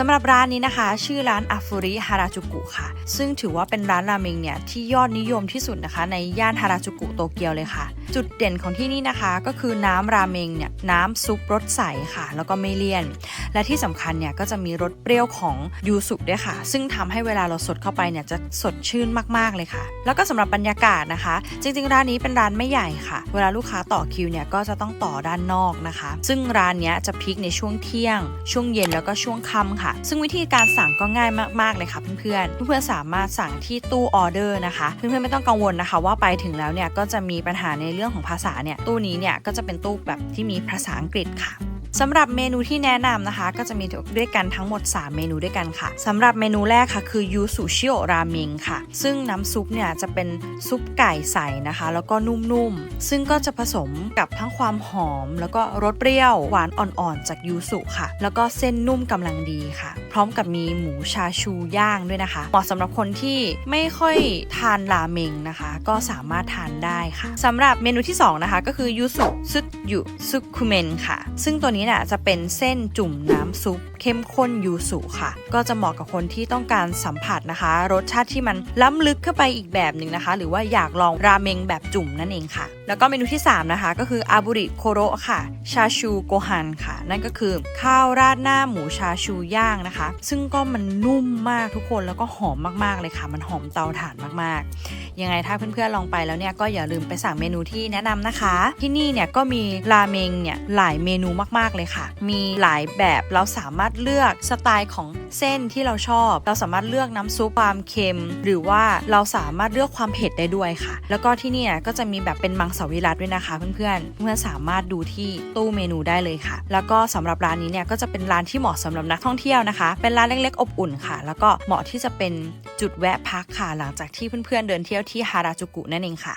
สำหรับร้านนี้นะคะ ชื่อร้านอาฟูริฮาราจูกุค่ะ ซึ่งถือว่าเป็นร้านราเมงเนี่ยที่ยอดนิยมที่สุดนะคะ ในย่านฮาราจูกุโตเกียวเลยค่ะ จุดเด่นของที่นี่นะคะก็คือน้ำราเมงเนี่ยน้ำซุปรสใสค่ะ แล้วก็ไม่เลี่ยน และที่สำคัญเนี่ยก็จะมีรสเปรี้ยวของยูสุด้วยค่ะ ซึ่งทำให้เวลาเราสดเข้าไปเนี่ยจะสดชื่นมากๆเลยค่ะ แล้วก็สำหรับบรรยากาศนะคะ จริงๆ ร้านนี้เป็นร้านไม่ใหญ่ค่ะ เวลาลูกค้าต่อคิวเนี่ยก็จะต้องต่อด้านนอกนะคะ ซึ่งร้านเนี้ยจะพีคในช่วงเที่ยง ช่วงเย็นแล้วก็ช่วงค่ำค่ะซึ่งวิธีการสั่งก็ง่ายมากๆเลยค่ะเพื่อนๆ เพื่อนๆสามารถสั่งที่ตู้ออเดอร์นะคะ เพื่อนๆไม่ต้องกังวลนะคะ ว่าไปถึงแล้วเนี่ยก็จะมีปัญหาในเรื่องของภาษาเนี่ยตู้นี้เนี่ยก็จะเป็นตู้แบบที่มีภาษาอังกฤษค่ะ สำหรับเมนูที่แนะนำนะคะ ก็จะมีด้วยกันทั้งหมด 3 เมนูด้วยกันค่ะสำหรับเมนูแรกค่ะคือยูสุชิโอราเมงค่ะ ซึ่งน้ำซุปเนี่ยจะเป็นซุปไก่ใสนะคะ แล้วก็นุ่มๆ ซึ่งก็จะผสมกับทั้งความหอม แล้วก็รสเปรี้ยวหวานอ่อนๆ จากยูสุค่ะ แล้วก็เส้นนุ่มกำลังดีค่ะ พร้อมกับมีหมูชาชูย่างด้วยนะคะเหมาะสำหรับคนที่ไม่ค่อยทานราเมงนะคะ ก็สามารถทานได้ค่ะสำหรับเมนูที่สองนะคะก็คือยูสุซึยุซุคุเมนค่ะ ซึ่งตัวนี้นี่ยจะเป็นเส้นจุ่มน้ำซุปเข้มข้นยูสุค่ะ ก็จะเหมาะกับคนที่ต้องการสัมผัสนะคะ รสชาติที่มันล้ำลึกเข้าไปอีกแบบหนึ่งนะคะ หรือว่าอยากลองราเมงแบบจุ่มนั่นเองค่ะ แล้วก็เมนูที่ 3 นะคะ ก็คืออาบุริโคโรค่ะ ชาชูโกฮันค่ะ นั่นก็คือข้าวราดหน้าหมูชาชูย่างนะคะ ซึ่งก็มันนุ่มมากทุกคนแล้วก็หอมมากๆเลยค่ะ มันหอมเตาถ่านมากๆ ยังไงถ้าเพื่อนๆลองไปแล้วเนี่ยก็อย่าลืมไปสั่งเมนูที่แนะนำนะคะ ที่นี่เนี่ยก็มีราเมงเนี่ยหลายเมนูมากๆเลยค่ะ มีหลายแบบเราสามารถเลือกสไตล์ของเส้นที่เราชอบ เราสามารถเลือกน้ำซุปความเค็ม หรือว่าเราสามารถเลือกความเผ็ดได้ด้วยค่ะ แล้วก็ที่นี่ก็จะมีแบบเป็นมังสวิรัตด้วยนะคะ เพื่อนๆเพื่อนสามารถดูที่ตู้เมนูได้เลยค่ะ แล้วก็สำหรับร้านนี้เนี่ยก็จะเป็นร้านที่เหมาะสำหรับนักท่องเที่ยวนะคะ เป็นร้านเล็กๆ อบอุ่นค่ะ แล้วก็เหมาะที่จะเป็นจุดแวะพักค่ะหลังจากที่เพื่อนๆเดินเที่ยวที่ฮาราจูกุนั่นเองค่ะ